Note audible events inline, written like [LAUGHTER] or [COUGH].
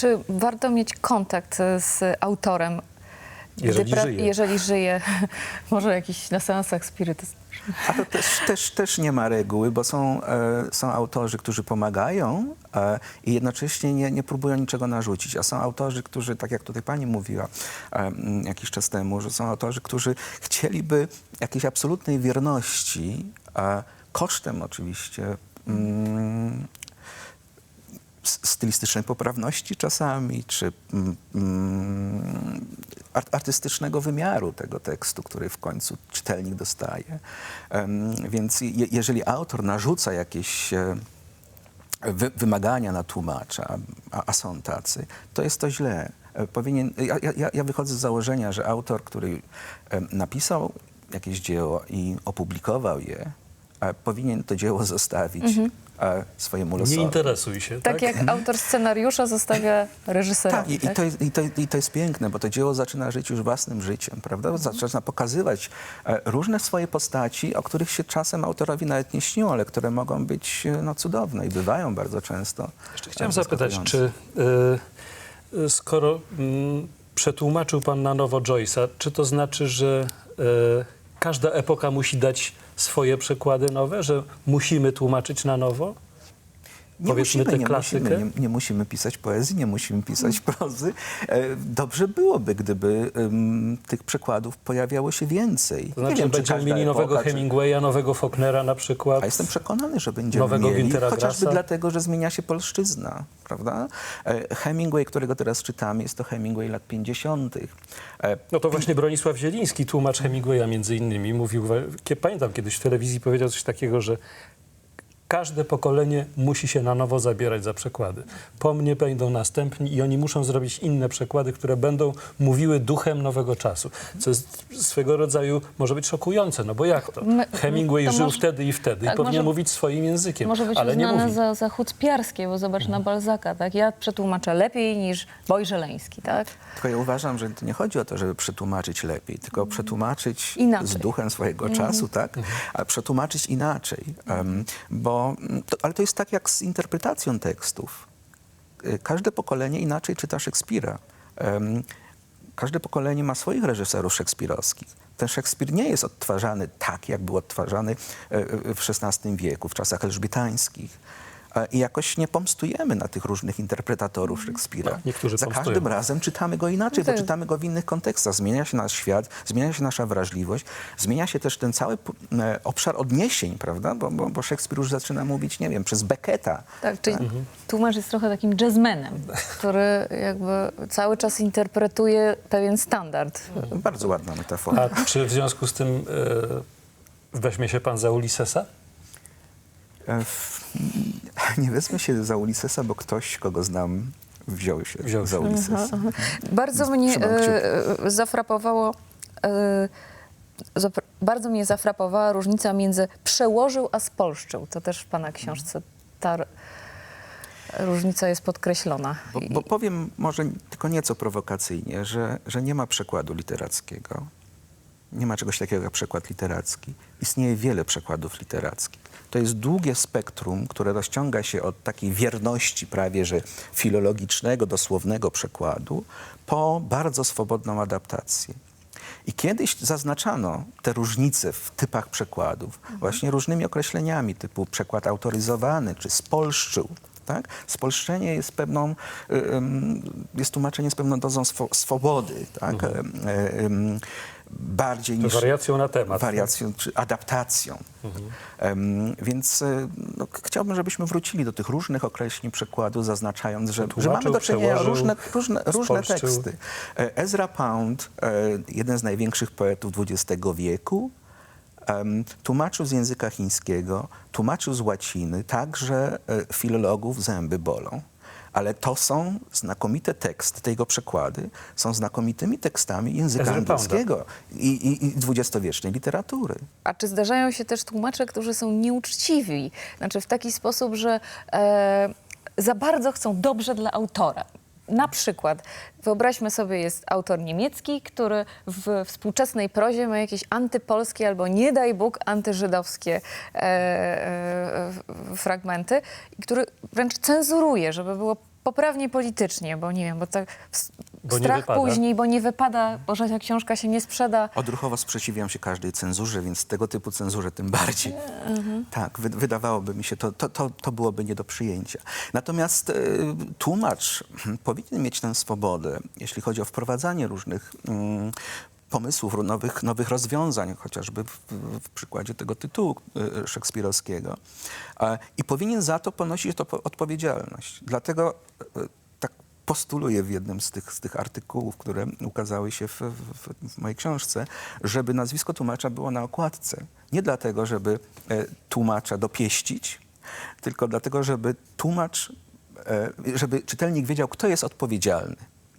Czy warto mieć kontakt z autorem, Jeżeli żyje. jeżeli żyje, [LAUGHS] może jakiś na seansach spirytystycznych? A to też, też, też nie ma reguły, bo są, e, są autorzy, którzy pomagają e, i jednocześnie nie, nie próbują niczego narzucić. A są autorzy, którzy, tak jak tutaj pani mówiła e, jakiś czas temu, że są autorzy, którzy chcieliby jakiejś absolutnej wierności, e, kosztem oczywiście mm, stylistycznej poprawności czasami, czy mm, mm, ar- artystycznego wymiaru tego tekstu, który w końcu czytelnik dostaje. Więc je, jeżeli autor narzuca jakieś e, wy, wymagania na tłumacza, a, a są tacy, to jest to źle. E, Powinien, ja, ja, ja wychodzę z założenia, że autor, który napisał jakieś dzieło i opublikował je, e, powinien to dzieło zostawić e, swojemu Nie losowi. interesuj się, Tak tak? jak autor scenariusza zostawia reżyserowi. Tak, i, i, to jest, i, to, i to jest piękne, bo to dzieło zaczyna żyć już własnym życiem, prawda? Zaczyna pokazywać e, różne swoje postaci, o których się czasem autorowi nawet nie śniło, ale które mogą być e, no, cudowne i bywają bardzo często. Jeszcze chciałem e, zapytać, zaskakujące. czy y, y, skoro mm, przetłumaczył pan na nowo Joyce'a, czy to znaczy, że y, każda epoka musi dać swoje przekłady nowe, że musimy tłumaczyć na nowo? Nie musimy, tę nie, klasykę? musimy, nie, nie musimy pisać poezji, nie musimy pisać prozy. E, Dobrze byłoby, gdyby em, tych przekładów pojawiało się więcej. To znaczy, nie wiem, czy będziemy mieli nowego epoka, czy- Hemingwaya, nowego Faulknera na przykład. A jestem przekonany, że będziemy Nowego mieli, Güntera chociażby Grassa? dlatego, że zmienia się polszczyzna, prawda? E, Hemingway, którego teraz czytamy, jest to Hemingway lat 50. E, No to właśnie Bronisław Zieliński, tłumacz Hemingwaya między innymi, mówił, pamiętam kiedyś w telewizji powiedział coś takiego, że każde pokolenie musi się na nowo zabierać za przekłady. Po mnie będą następni i oni muszą zrobić inne przekłady, które będą mówiły duchem nowego czasu. Co jest swego rodzaju, może być szokujące, no bo jak to? My- Hemingway to żył może- wtedy i wtedy tak, i powinien może- mówić swoim językiem, Może być ale nie mówi. za, za chucpiarskie, bo zobacz na Balzaka, tak? Ja przetłumaczę lepiej niż Boj Żeleński, tak? Tylko ja uważam, że to nie chodzi o to, żeby przetłumaczyć lepiej, tylko przetłumaczyć Inaczej. z duchem swojego czasu, tak? A przetłumaczyć inaczej. Em, bo, to, ale to jest tak jak z interpretacją tekstów. Y, Każde pokolenie inaczej czyta Szekspira. Każde pokolenie ma swoich reżyserów szekspirowskich. Ten Szekspir nie jest odtwarzany tak, jak był odtwarzany e, e, w XVI wieku, w czasach elżbietańskich. E, I jakoś nie pomstujemy na tych różnych interpretatorów Szekspira. No, niektórzy Za pomstują. każdym razem czytamy go inaczej, No to bo jest- czytamy go w innych kontekstach. Zmienia się nasz świat, zmienia się nasza wrażliwość, zmienia się też ten cały e, obszar odniesień, prawda? Bo, bo, bo Szekspir już zaczyna mówić, nie wiem, przez Becketa. Tak, czyli tłumacz jest trochę takim jazzmenem, który jakby cały czas interpretuje pewien standard. Bardzo ładna metafora. A czy w związku z tym e, weźmie się pan za Ulyssesa? E, [LAUGHS] Nie wezmę się za Ulyssesa, bo ktoś, kogo znam, wziął się Wziął za się. Ulyssesa. Bardzo mnie e, zafrapowało, e, zapra- bardzo mnie zafrapowała różnica między przełożył a spolszczył. To też w pana książce ta różnica jest podkreślona. Bo, bo powiem może tylko nieco prowokacyjnie, że, że nie ma przekładu literackiego. Nie ma czegoś takiego jak przekład literacki. Istnieje wiele przekładów literackich. To jest długie spektrum, które rozciąga się od takiej wierności prawie że filologicznego, dosłownego przekładu po bardzo swobodną adaptację. I kiedyś zaznaczano te różnice w typach przekładów właśnie różnymi określeniami typu przekład autoryzowany czy spolszczył. Tak? Spolszczenie jest pewną, y, jest tłumaczenie z pewną dozą swo- swobody, tak? Ym, ym, bardziej To niż wariacją na temat. wariacją czy adaptacją. Em, więc y, no, chciałbym, żebyśmy wrócili do tych różnych określeń przekładu, zaznaczając, że, że mamy do czynienia różne, różne, różne teksty. E, Ezra Pound, e, jeden z największych poetów XX wieku, tłumaczył z języka chińskiego, tłumaczył z łaciny, tak, że e, filologów zęby bolą. Ale to są znakomite teksty, te jego przekłady są znakomitymi tekstami języka angielskiego i, i, i dwudziestowiecznej literatury. A czy zdarzają się też tłumacze, którzy są nieuczciwi? Znaczy w taki sposób, że e, za bardzo chcą dobrze dla autora. Na przykład, wyobraźmy sobie, jest autor niemiecki, który w współczesnej prozie ma jakieś antypolskie albo nie daj Bóg antyżydowskie e, e, fragmenty, który wręcz cenzuruje, żeby było poprawnie politycznie, bo nie wiem, bo tak w- Bo strach później, bo nie wypada, bo że ta książka się nie sprzeda. Odruchowo sprzeciwiam się każdej cenzurze, więc tego typu cenzurze tym bardziej. Tak, wy, wydawałoby mi się, to, to, to, to byłoby nie do przyjęcia. Natomiast e, tłumacz [CLEARS THROAT] powinien mieć tę swobodę, jeśli chodzi o wprowadzanie różnych mm, pomysłów, nowych, nowych rozwiązań, chociażby w, w przykładzie tego tytułu e, szekspirowskiego. I powinien za to ponosić to po- odpowiedzialność. Dlatego e, tak postuluję w jednym z tych, z tych artykułów, które ukazały się w, w, w mojej książce, żeby nazwisko tłumacza było na okładce. Nie dlatego, żeby e, tłumacza dopieścić, tylko dlatego, żeby tłumacz, e, żeby czytelnik wiedział, kto jest odpowiedzialny.